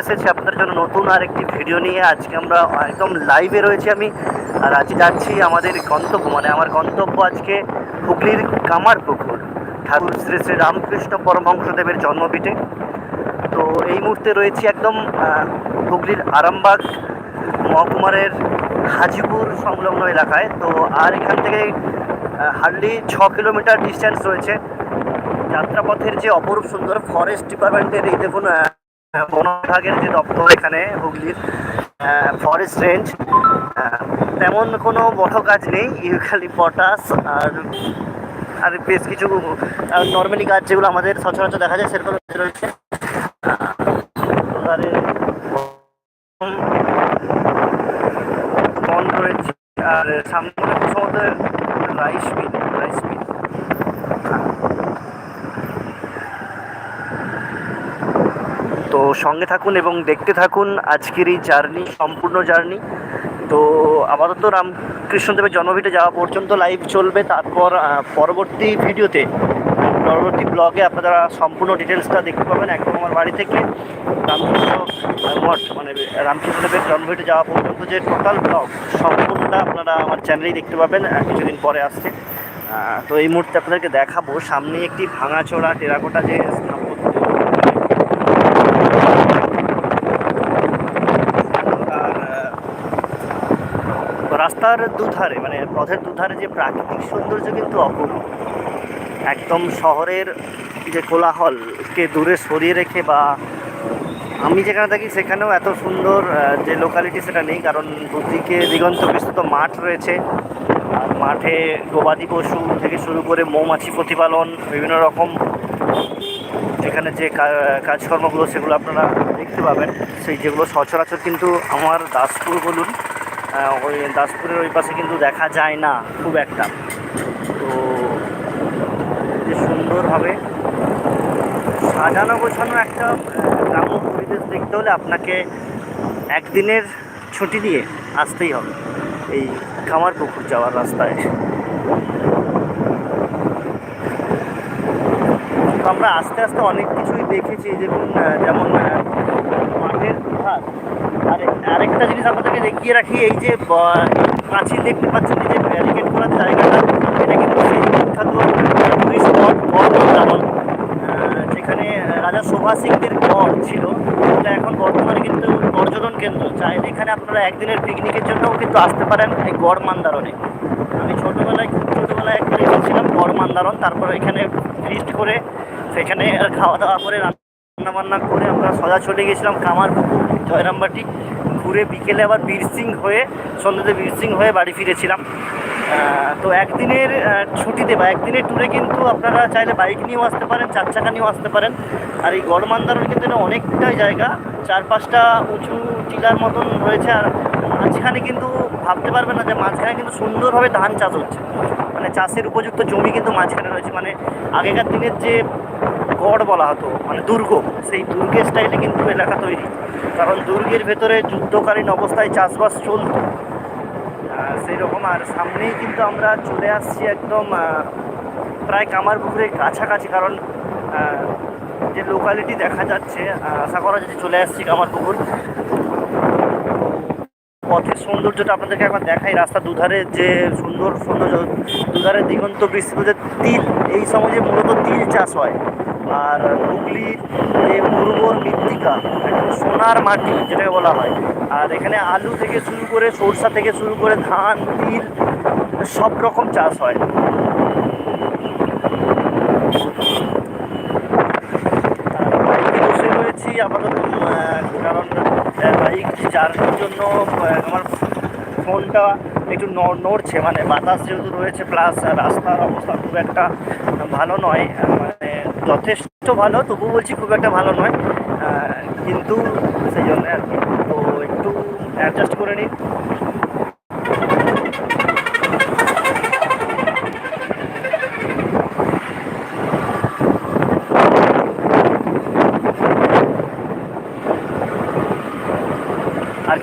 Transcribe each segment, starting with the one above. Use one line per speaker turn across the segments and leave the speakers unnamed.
এসেছি আপনাদের জন্য নতুন আর একটি ভিডিও নিয়ে। আজকে আমরা একদম লাইভে রয়েছি আমি। আর আজকে যাচ্ছি আমাদের গন্তব্য মানে আমার গন্তব্য আজকে হুগলির কামার কামারপুকুর। ঠাকুর শ্রী শ্রী রামকৃষ্ণ পরমহংসদেবের জন্মপিঠে। তো এই মুহূর্তে রয়েছি একদম হুগলির আরামবাগ মহকুমারের হাজিপুর সংলগ্ন এলাকায়। তো আর এখান থেকে হার্ডলি ছ কিলোমিটার ডিস্টেন্স রয়েছে। যাত্রাপথের যে অপরূপ সুন্দর ফরেস্ট ডিপার্টমেন্টের এই দেখুন বন বিভাগের যে দপ্তর এখানে, হুগলির ফরেস্ট রেঞ্জ তেমন কোনো বড় কাজ নেই। ইউখালি পটাশ আর আর বেশ কিছু নর্মালি গাছ যেগুলো আমাদের সচরাচর দেখা যায়, সেরকম রয়েছে, আর সামনে তো সঙ্গে থাকুন এবং দেখতে থাকুন আজকের এই জার্নি, সম্পূর্ণ জার্নি। তো আপাতত রামকৃষ্ণদেবের জন্মভিটে যাওয়া পর্যন্ত লাইভ চলবে। তারপর পরবর্তী ভিডিওতে, পরবর্তী ব্লগে আপনারা সম্পূর্ণ ডিটেলসটা দেখতে পাবেন একদম আমার বাড়ি থেকে। রামকৃষ্ণ মঠ মানে রামকৃষ্ণদেবের জন্মভিটে যাওয়া পর্যন্ত যে টোটাল ব্লগ সম্পূর্ণটা আপনারা আমার চ্যানেলেই দেখতে পাবেন কিছুদিন পরে আসছে। তো এই মুহূর্তে আপনাদেরকে দেখাবো, সামনে একটি ভাঙাচোরা টেরাকোটা যে রাস্তার দুধারে মানে পথের দুধারে যে প্রাকৃতিক সৌন্দর্য কিন্তু অপূর্ব। একদম শহরের যে কোলাহলকে দূরে সরিয়ে রেখে বা আমি যেখানে থাকি সেখানেও এত সুন্দর যে লোকালিটি সেটা নেই, কারণ দুদিকে দিগন্ত বিস্তৃত মাঠ রয়েছে। আর মাঠে গবাদি পশু থেকে শুরু করে মৌমাছি প্রতিপালন, বিভিন্ন রকম এখানে যে কাজকর্মগুলো, সেগুলো আপনারা দেখতে পাবেন। সেই যেগুলো সচরাচর কিন্তু আমার দাসপুর বলুন ওই দাসপুরের ওই পাশে কিন্তু দেখা যায় না, খুব একটা। তো সুন্দরভাবে সাজানো গোছানো একটা গ্রাম্য পরিবেশ দেখতে হলে আপনাকে একদিনের ছুটি দিয়ে আসতেই হবে, এই কামারপুকুর যাওয়ার রাস্তায়। আমরা আস্তে আস্তে অনেক কিছুই দেখেছি, যেমন যেমন মাঠের আর, আরেকটা জিনিস আপনাদেরকে দেখিয়ে রাখি, এই যে পাঁচিল দেখতে পাচ্ছেন যে ব্যারিকেড করার জায়গাটা এটা কিন্তু সেই বিখ্যাত টুরিস্ট স্পট যেখানে রাজা শোভা সিংদের গড় ছিল। এটা এখন বর্তমানে কিন্তু পর্যটন কেন্দ্র। চাইলে এখানে আপনারা একদিনের পিকনিকের জন্যও কিন্তু আসতে পারেন এই গড় মান্দারণে আমি ছোটোবেলায় ছোটোবেলায় একবার এসেছিলাম গড় মান্দারণ তারপর এখানে ফিস্ট করে সেখানে খাওয়া দাওয়া করে রান্না বান্না করে আমরা সোজা চলে গেছিলাম কামারপুকুর জয়রামবাটি। ঘুরে বিকেলে আবার বীরসিং হয়ে, সন্ধ্যেতে বীরসিং হয়ে বাড়ি ফিরেছিলাম। তো একদিনের ছুটিতে বা একদিনের ট্যুরে কিন্তু আপনারা চাইলে বাইক নিয়েও আসতে পারেন, চার চাকা নিয়েও আসতে পারেন। আর এই গড়মান্দারণ কিন্তু এটা অনেকটাই জায়গা, চার পাঁচটা উঁচু টিলার মতন রয়েছে আর মাঝখানে কিন্তু ভাবতে পারবেন না যে মাঝখানে কিন্তু সুন্দরভাবে ধান চাষ হচ্ছে। মানে চাষের উপযুক্ত জমি কিন্তু মাঝখানে রয়েছে। মানে আগেকার দিনের যে গড় বলা হতো মানে দুর্গ। সেই দুর্গের স্টাইলে কিন্তু এলাকা তৈরি। কারণ দুর্গের ভেতরে যুদ্ধকালীন অবস্থায় চাষবাস চলতো। সেই রকম আর সামনেই কিন্তু আমরা চলে আসছি একদম প্রায় কামার কামারপুকুরের কাছাকাছি। কারণ যে লোকালিটি দেখা যাচ্ছে আশা করা যাচ্ছে চলে আসছি কামারপুকুর পথের সৌন্দর্যটা আপনাদেরকে একবার দেখাই। রাস্তা দুধারে যে সুন্দর সৌন্দর্য, দুধারে দিগন্ত বিস্তৃত যে তিল, এই সমাজে মূলত তিল চাষ হয় আর হুগলির যে উর্বর মৃত্তিকা সোনার মাটি যেটাকে বলা হয়। আর এখানে আলু থেকে শুরু করে সরষা থেকে শুরু করে ধান, তিল, সব রকম চাষ হয়। বসে আপাতত কারণ বাইক জার্নির জন্য আমার ফোনটা একটু নড়ছে মানে বাতাস যেহেতু রয়েছে প্লাস রাস্তার অবস্থা খুব একটা ভালো নয় মানে যথেষ্ট ভালো তবু বলছি খুব একটা ভালো নয় কিন্তু সেই জন্য আর কি। তো একটু অ্যাডজাস্ট করে নিই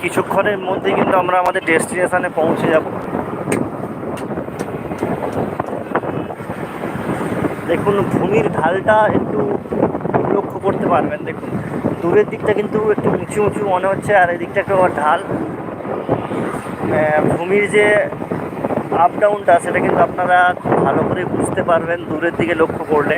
কিছুক্ষণের মধ্যে কিন্তু আমরা আমাদের ডেস্টিনেশনে পৌঁছে যাব। দেখুন, ভূমির ঢালটা একটু লক্ষ্য করতে পারবেন, দেখুন। দূরের দিকটা কিন্তু একটু উঁচু উঁচু মনে হচ্ছে, আর এদিকটা একটু ঢাল। ভূমির যে আপ ডাউনটা সেটা কিন্তু আপনারা খুব ভালো করে বুঝতে পারবেন দূরের দিকে লক্ষ্য করলে।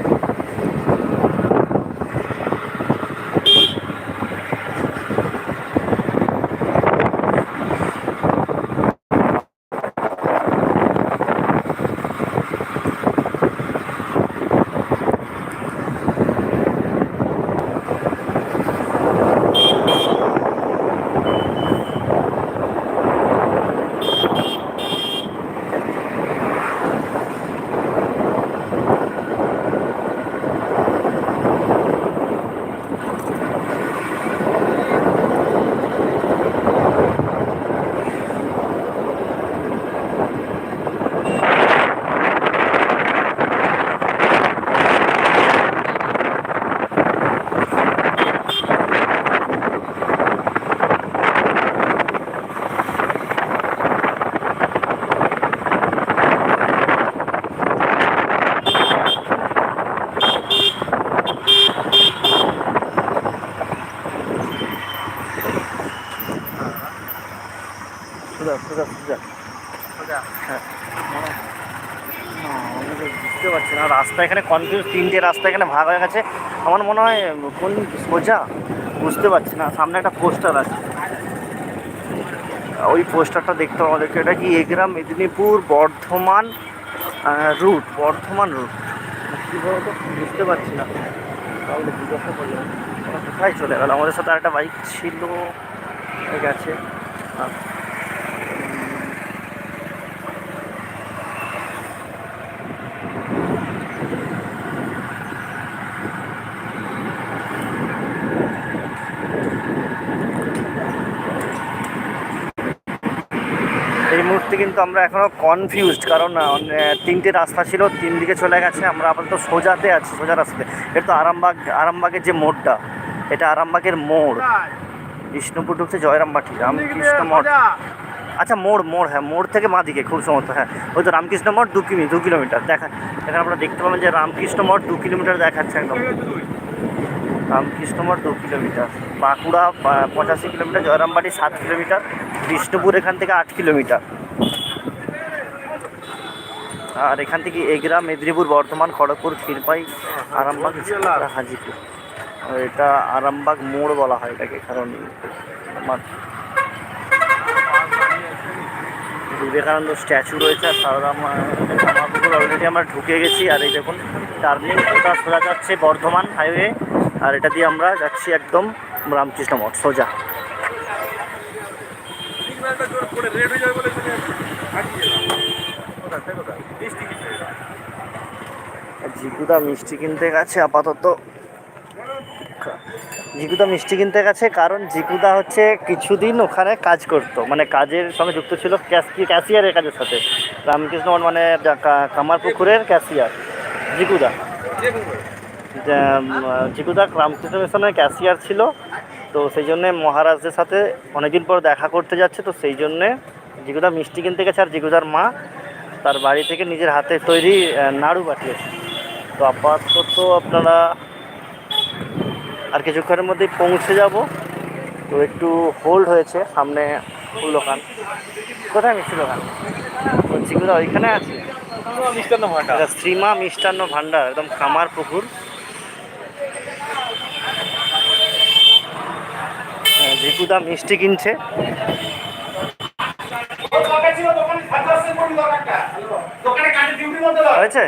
সোজা সোজা সোজা হ্যাঁ। আমি বুঝতে পারছি না। রাস্তা এখানে কনফিউজ তিনটে রাস্তা এখানে ভাগ হয়ে গেছে। আমার মনে হয় কোন সোজা? বুঝতে পারছি না। সামনে একটা পোস্টার আছে। ওই পোস্টারটা দেখতে হবে আমাদেরকে। এটা কি এগ্রাম মেদিনীপুর বর্ধমান রুট বর্ধমান রুট কী বলতো? বুঝতে পারছি না। তাহলে জিজ্ঞাসা করলাম। কোথায় চলে গেল? আমাদের সাথে একটা বাইক ছিল। গেছে। আহ, এই মুহূর্তে কিন্তু আমরা এখনও কনফিউজড কারণ তিনটে রাস্তা ছিল তিন দিকে চলে গেছে আমরা আপাতত সোজাতে আছি সোজা রাস্তাতে। এটা তো আরামবাগ আরামবাগের যে মোড়টা এটা আরামবাগের মোড়। বিষ্ণুপুর ঢুকছে জয়রামবাটি রামকৃষ্ণ মঠ আচ্ছা মোড় মোড় হ্যাঁ মোড় থেকে মা দিকে খুব সমর্থ হ্যাঁ। ওই তো রামকৃষ্ণ মঠ দু কিমি দু কিলোমিটার দেখা এখানে আমরা দেখতে পাবেন যে রামকৃষ্ণ মঠ দু কিলোমিটার দেখাচ্ছে একদম। রামকৃষ্ণ মঠ দু কিলোমিটার বাঁকুড়া পঁচাশি কিলোমিটার জয়রামবাটি সাত কিলোমিটার বিষ্ণুপুর এখান থেকে আট কিলোমিটার। আর এখান থেকে এগরা, মেদিনীপুর, বর্ধমান, খড়গপুর, ক্ষীরপাই, আরামবাগ হাজিপুর। এটা আরামবাগ মোড় বলা হয় এটাকে, কারণ বিবেকানন্দ স্ট্যাচু রয়েছে, আর মহাপুকুর অলরেডি আমরা ঢুকে গেছি। আর এই দেখুন, টার্নিং ওটা সোজা যাচ্ছে, বর্ধমান হাইওয়ে আর এটা দিয়ে আমরা যাচ্ছি একদম রামকৃষ্ণ মঠ, সোজা। জিকুদা মিষ্টি কিনতে গেছে আপাতত। জিকুদা মিষ্টি কিনতে গেছে কারণ জিকুদা হচ্ছে কিছুদিন ওখানে কাজ করতো। মানে কাজের সঙ্গে যুক্ত ছিল ক্যাশিয়ারের কাজের সাথে। রামকৃষ্ণ মানে যা কা- কামারপুকুরের ক্যাশিয়ার জিকুদা জিকুদা রামকৃষ্ণ মিশনের ক্যাশিয়ার ছিল। তো সেই জন্যে মহারাজদের সাথে অনেকদিন পর দেখা করতে যাচ্ছে। তো সেই জন্যে জিকুদা মিষ্টি কিনতে গেছে আর জিকুদার মা তার বাড়ি থেকে নিজের হাতে তৈরি নাড়ু পাঠিয়েছে তো আপাতত আপনারা আর কিছুক্ষণের মধ্যেই পৌঁছে যাব। তো একটু হোল্ড হয়েছে সামনে ফুল দোকান। কোথায় মিষ্টি দোকান? ও জিকুদা ওইখানে আছে। শ্রীমা মিষ্টান্ন ভাণ্ডার একদম খামার পুকুর। হ্যাঁ, মিষ্টি কিনছে। হয়েছে?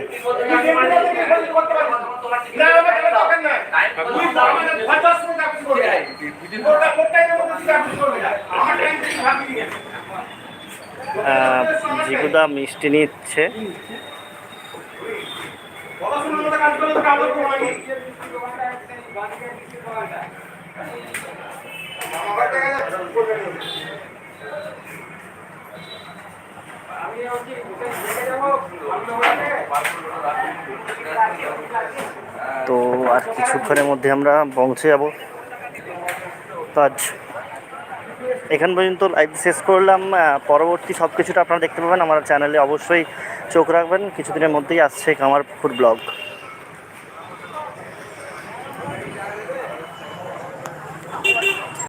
জিকুদা মিষ্টি নিচ্ছে। তো আর কিছুক্ষণের মধ্যে আমরা পৌঁছে যাব। তো আজ এখান পর্যন্ত লাইভ শেষ করলাম। পরবর্তী সব কিছুটা আপনারা দেখতে পাবেন। আমার চ্যানেলে অবশ্যই চোখ রাখবেন। কিছুদিনের মধ্যেই আসছে কামার ফুড ব্লগ